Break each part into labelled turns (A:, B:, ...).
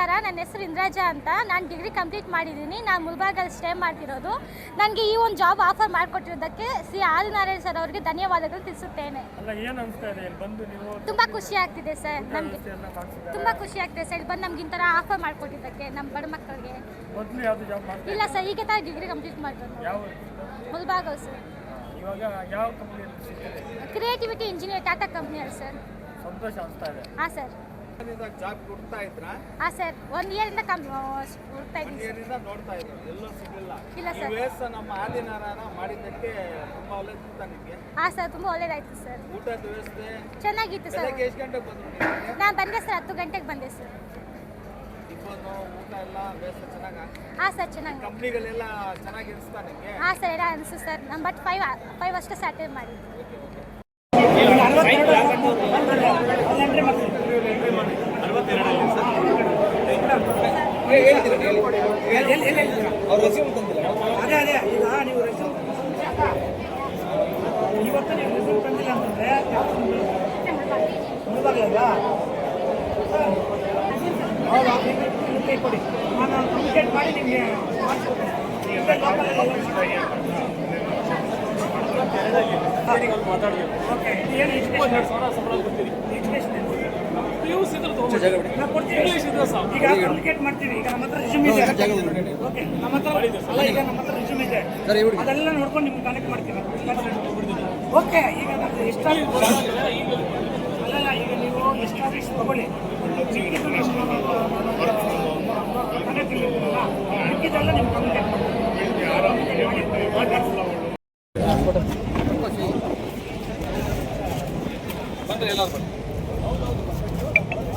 A: ನಮಸ್ಕಾರ ನನ್ನ ಹೆಸರು ಇಂದ್ರಾಜ ಅಂತ. ನಾನು ಡಿಗ್ರಿ ಕಂಪ್ಲೀಟ್ ಮಾಡಿದ್ದೀನಿ ನಾನು ಮುಲ್ಬಾಗಲ್ಲಿ ಸ್ಟೇ ಮಾಡ್ತಿರೋದು. ನನಗೆ ಈ ಒಂದು ಜಾಬ್ ಆಫರ್ ಮಾಡಿಕೊಟ್ಟಿರೋದಕ್ಕೆ ಸಿ ಆದಿನಾರಾಯಣ ಸರ್ ಅವರಿಗೆ ಧನ್ಯವಾದಗಳು ತಿಳಿಸುತ್ತೇನೆ. ತುಂಬ ಖುಷಿ ಆಗ್ತಿದೆ ಸರ್ ನಮಗೆ. ತುಂಬ ಖುಷಿ ಆಗ್ತಿದೆ ಸರ್. ಬಂದು ನಮ್ಗೆ ಇಂಥರ ಥರ ಆಫರ್ ಮಾಡಿಕೊಟ್ಟಿದ್ದಕ್ಕೆ ನಮ್ಮ ಬಡ ಮಕ್ಕಳಿಗೆ. ಇಲ್ಲ ಸರ್ ಈಗ ತಾನು ಡಿಗ್ರಿ ಕಂಪ್ಲೀಟ್ ಮಾಡಿರೋದು. ಮುಲ್ಬಾಗಲ್ ಸರ್.
B: ಕಂಪ್ನಿಯಲ್ಲಿ
A: ಕ್ರಿಯೇಟಿವಿಟಿ ಇಂಜಿನಿಯರ್ ಟಾಟಾ ಕಂಪ್ನಿಯವ್ರು ಸರ್. ಹಾಂ ಸರ್.
C: ಜಾಬ್ ಕೊಡ್ತಾ ಇದ್ರಾ?
A: ಹಾಂ ಸರ್ ಒಂದು ಇಂದ ಕಮ್ ಹುಡುಕ್ತಾ ಇದ್ದೀನಿ
C: ನೋಡ್ತಾ ಇದ್ರು ಎಲ್ಲೂ ಸಿಗ್ಲಿಲ್ಲ.
A: ಇಲ್ಲ ಸರ್.
C: ಯುಎಸ್ ನಮ್ಮ ಮಾಡಿದ್ದಕ್ಕೆ ತುಂಬಾ ಒಳ್ಳೇದು ನಿಮಗೆ?
A: ಹಾಂ ಸರ್ ತುಂಬಾ ಒಳ್ಳೇದಾಯ್ತು ಸರ್.
C: ಊಟದ ವ್ಯವಸ್ಥೆ?
A: ಚೆನ್ನಾಗಿತ್ತು ಸರ್.
C: ಬೆಳಗ್ಗೆ ಎಷ್ಟು ಗಂಟೆಗೆ ಬಂದ್ರು ನೀವು?
A: ನಾನು ಬಂದೆ ಸರ್ ಹತ್ತು ಗಂಟೆಗೆ ಬಂದೆ ಸರ್.
C: ಟಿಫನು ಊಟ ಎಲ್ಲ ವ್ಯವಸ್ಥೆ ಚೆನ್ನಾಗಿ?
A: ಹಾಂ ಸರ್ ಚೆನ್ನಾಗಿ
C: ಕಂಪ್ನಿಗಳೆಲ್ಲ ಚೆನ್ನಾಗಿ
A: ಹಾಂ ಸರ್ ಎಲ್ಲ ಅನಿಸ್ತು ಸರ್. ನಾನು ಬಟ್ ಫೈವ್ ಫೈವ್ ಅಷ್ಟೇ ಸ್ಯಾಟರ್ಡೆ ತಂದಿಲ್ಲ.
D: ಅದೇ ಅದೇ. ಈಗ ನೀವು ರೆಸ್ಯೂಮ್ ಇವತ್ತು ನೀವು ರೆಸ್ಯೂಮ್ ತಂದಿಲ್ಲ ಅಂತಂದ್ರೆ ಮುಳುಬಾಗಲ್ಲ ಹೌದಾ? ಕೈ ಕೊಡಿ. ನಾನು ಕಮ್ಯುನಿಕೇಟ್ ಮಾಡಿ ನಿಮಗೆ ಮಾಡಿಸ್ಕೊಡ್ತೇನೆ ಓಕೆ ಏನು ನಾವು ಕೊಡ್ತೀವಿ. ಈಗ ಕಮ್ಯುನಿಕೇಟ್ ಮಾಡ್ತೀವಿ. ಈಗ ನಮ್ಮ ಹತ್ರ ರಿಸ್ಯೂಮ್ ಇದೆ. ಓಕೆ ನಮ್ಮ ಹತ್ರ ಅಲ್ಲ ಈಗ ನಮ್ಮ ಹತ್ರ ರಿಸ್ಯೂಮ್ ಇದೆ. ಅದೆಲ್ಲ ನೋಡ್ಕೊಂಡು ನಿಮ್ಗೆ ಕನೆಕ್ಟ್ ಮಾಡ್ತೀವಿ ಓಕೆ ಈಗ ನಮ್ದು ಎಷ್ಟಾದ್ರು ಅಲ್ಲಲ್ಲ ಈಗ ನೀವು ತಗೊಳ್ಳಿ. ನಿಮ್ಗೆ ಕಮ್ಯುನಿಕೇಟ್ ಓಕೆ ಓಕೆ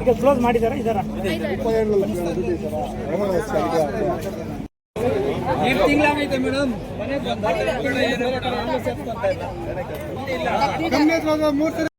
D: ಈಗ ಕ್ಲೋಸ್ ಮಾಡಿದಾರ? ಇದಾರ?
C: ಎಷ್ಟು ತಿಂಗಳಾಗೈತೆ ಮೇಡಮ್.
E: ಮೂರು